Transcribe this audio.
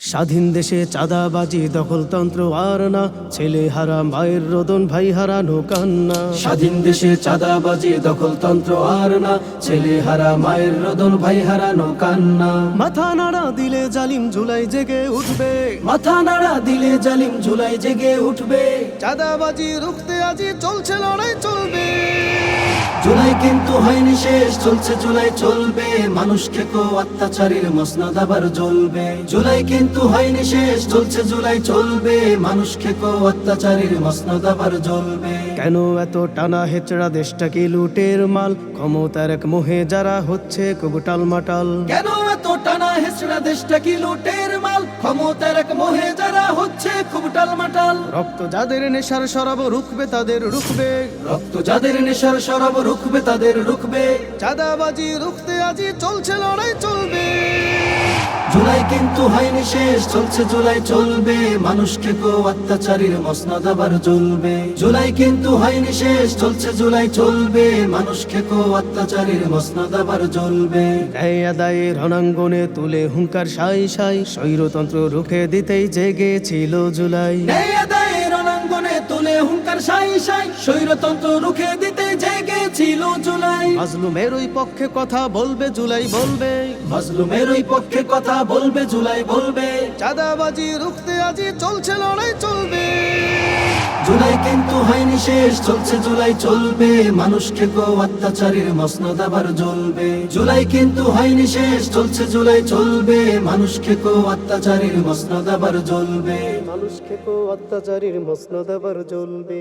স্বাধীন দেশে চাঁদাবাজি দখলতন্ত্র আর না। ছেলে হারা মায়ের রোদন ভাই হারানো কান্না স্বাধীন দেশে চাঁদাবাজি দখলতন্ত্র আর না। ছেলে হারা মায়ের রদন ভাই হারানো কান্না মাথা নাড়া দিলে জালিম ঝুলাই জেগে উঠবে। মাথা নাড়া দিলে জালিম ঝুলাই জেগে উঠবে। চাঁদাবাজি রুখতে আজি চলছে লড়াই চলবে। জুলাই কিন্তু হয়নি শেষ চলছে জুলাই চলবে। মানুষকে কো অত্যাচারীর মসনদ আবার জ্বলবে। জুলাই কিন্তু হয়নি শেষ চলছে জুলাই চলবে। মানুষকে কো অত্যাচারীর মসনদ আবার জ্বলবে। কেন এত টানা হেচড়া দেশটা কি লুটের মাল? ক্ষমতার এক মোহে যারা হচ্ছে কবুটাল মাটাল কেন এত টানা হেসড়া দেশটা কি লুটের মাল? ক্ষমতার এক মোহে যারা হচ্ছে খুব টালমাটাল। রক্ত যাদের নেশার সরাব রুখবে তাদের রুখবে। রক্ত যাদের নেশার সরাব রুখবে তাদের রুখবে। চাঁদাবাজি রুখতে আজি চলছে লড়াই চলবে। জুলাই কিন্তু হয়নি শেষ চলছে জুলাই চলবে। মানুষকে কো অত্যাচারীর মসনদ আবার জ্বলবে। জুলাই কিন্তু হয়নি শেষ চলছে জুলাই চলবে। মানুষকে কো অত্যাচারীর মসনদ আবার জ্বলবে। আদায়ে রণাঙ্গনে তুলে হুঙ্কার সাই সাই স্বৈরতন্ত্র রুখে দিতেই জেগেছিল জুলাই। আদায়ে রণাঙ্গনে তুলে হুঙ্কার সাই সাই স্বৈরতন্ত্র রুখে দিতে জেগেছিল জুলাই। মাজলুমের ওই পক্ষে কথা বলবে জুলাই বলবে। মাজলুমের ওই পক্ষে কথা বলবে জুলাই বলবে। চাঁদাবাজি রুখতে আজি চলছে লড়াই চলবে। জুলাই কিন্তু হয়নি শেষ চলছে জুলাই চলবে। মানুষকে কো অত্যাচারীর মসনদ আবার জ্বলবে। জুলাই কিন্তু হয়নি শেষ চলছে জুলাই চলবে। মানুষকে কো অত্যাচারীর মসনদ আবার জ্বলবে। মানুষকে কো অত্যাচারীর মসনদ আবার জ্বলবে।